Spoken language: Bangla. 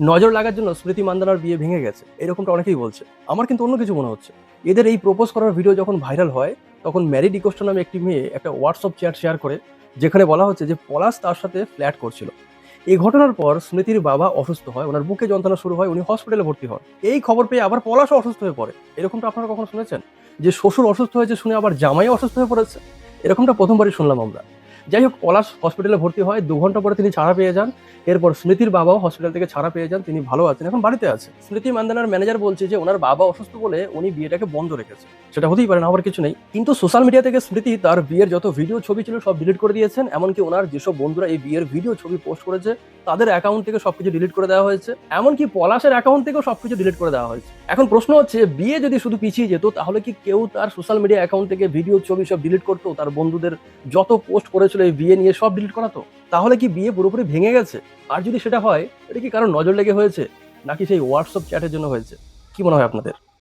নজর লাগার জন্য স্মৃতি মান্দানার বিয়ে ভেঙে গেছে। এরকমটা অনেকেই বলছে। আমার কিন্তু অন্য কিছু মনে হচ্ছে। এদের এই প্রপোজ করার ভিডিও যখন ভাইরাল হয়, তখন ম্যারি ডিকোস্টা নামে একটি মেয়ে একটা হোয়াটসঅ্যাপ চ্যাট শেয়ার করে, যেখানে বলা হচ্ছে যে পলাশ তার সাথে ফ্ল্যাট করছিল। এই ঘটনার পর স্মৃতির বাবা অসুস্থ হয়, ওনার বুকে যন্ত্রণা শুরু হয়, উনি হসপিটালে ভর্তি হন। এই খবর পেয়ে আবার পলাশও অসুস্থ হয়ে পড়ে। এরকমটা আপনারা কখনো শুনেছেন? যে শ্বশুর অসুস্থ হয়েছে শুনে আবার জামাই অসুস্থ হয়ে পড়েছে? এরকমটা প্রথমবারই শুনলাম আমরা। যাই হোক, পলাশ হসপিটালে ভর্তি হয়, দু ঘণ্টা পরে তিনি ছাড়া পেয়ে যান। এরপর স্মৃতির বাবাও হসপিটাল থেকে ছাড়া পেয়ে যান, তিনি ভালো আছেন, এখন বাড়িতে আছে। স্মৃতি মান্দানার ম্যানেজার বলছে যে, ওনার বাবা অসুস্থ বলে উনি বিয়েটাকে বন্ধ রেখেছে সেটা হতেই পারে না, আবার কিছু নেই। কিন্তু সোশ্যাল মিডিয়া থেকে স্মৃতি তার বিয়ের যত ভিডিও ছবি ছিল, সব ডিলিট করে দিয়েছেন। এমনকি ওনার যেসব বন্ধুরা এই বিয়ের ভিডিও ছবি পোস্ট করেছে তাদের অ্যাকাউন্ট থেকে সবকিছু ডিলিট করে দেওয়া হয়েছে। এমনকি পলাশের অ্যাকাউন্ট থেকেও সবকিছু ডিলিট করে দেওয়া হয়েছে। এখন প্রশ্ন হচ্ছে, বিয়ে যদি শুধু পিছিয়ে যেত, তাহলে কি কেউ তার সোশ্যাল মিডিয়া অ্যাকাউন্ট থেকে ভিডিও ছবি সব ডিলিট করতো? তার বন্ধুদের যত পোস্ট করেছিল এই বিয়ে নিয়ে সব ডিলিট করাতো? তাহলে কি বিয়ে পুরোপুরি ভেঙে গেছে? আর যদি সেটা হয়, এটা কি কারও নজর লেগে হয়েছে? নাকি সেই হোয়াটসঅ্যাপ চ্যাটের জন্য হয়েছে? কি মনে হয় আপনাদের?